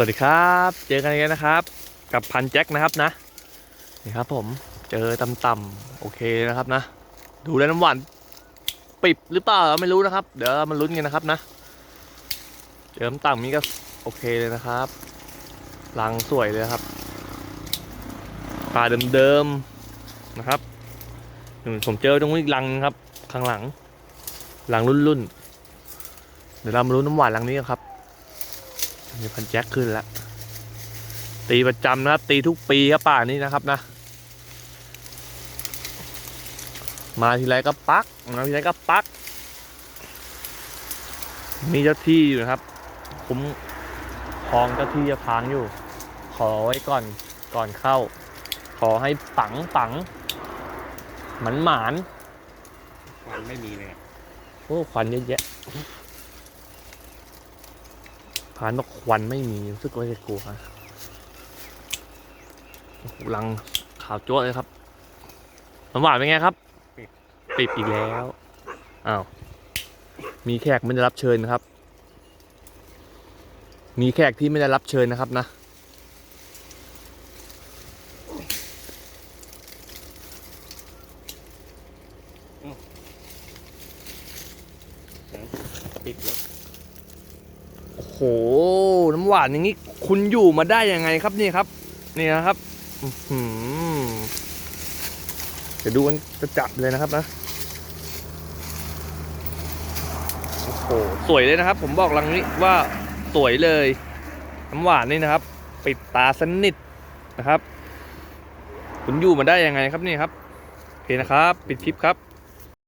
สวัสดีครับ เจอกันอีกแล้วนะครับ กับพันแจ็คนะครับนะนี่ครับผมเจอต่ำๆโอเคนะครับนะ ดูแลน้ำหวานปิบหรือเปล่าไม่รู้นะครับ เดี๋ยวมาลุ้นกันนะครับนะเจอต่ำๆนี้ก็โอเคเลยนะครับรังสวยเลยครับปลาเดิมๆนะครับผมเจอตรงนี้รังนึงครับ ข้างหลังรังรุ่นๆเดี๋ยวเรามาลุ้นน้ำหวานรังนี้กันครับ นี่พันแจ็คขึ้นแล้ว ตีประจำนะครับ ตีทุกปีครับป่านี้นะครับนะ มาทีไรก็ปัก มาทีไรก็ปัก มีเจ้าที่อยู่นะครับคุ้มครองเจ้าที่จะพางอยู่ ขอไว้ก่อนก่อนเข้า ขอให้ปังปังหมันหมานควันไม่มีเลย โอ้ควันเยอะแยะ พานบอกควันไม่มีรู้สึกว่าจะกลัวโอ้โหลังขาวจ้วะเลยครับน้ำหวานเป็นไงครับ ปิดอีกแล้ว อ้าว มีแขกไม่ได้รับเชิญนะครับ มีแขกที่ไม่ได้รับเชิญนะครับนะ ปิดแล้ว โอ้โห น้ำหวานอย่างนี้ คุณอยู่มาได้ยังไงครับนี่ครับ นี่นะครับเดี๋ยวดูกันจะจับเลยนะครับนะ โอ้โห สวยเลยนะครับ ผมบอกลังนี้ว่าสวยเลย น้ำหวานนี่นะครับ ปิดตาสนิทนะครับ คุณอยู่มาได้ยังไงครับนี่ครับโอเคนะครับ ปิดคลิปครับ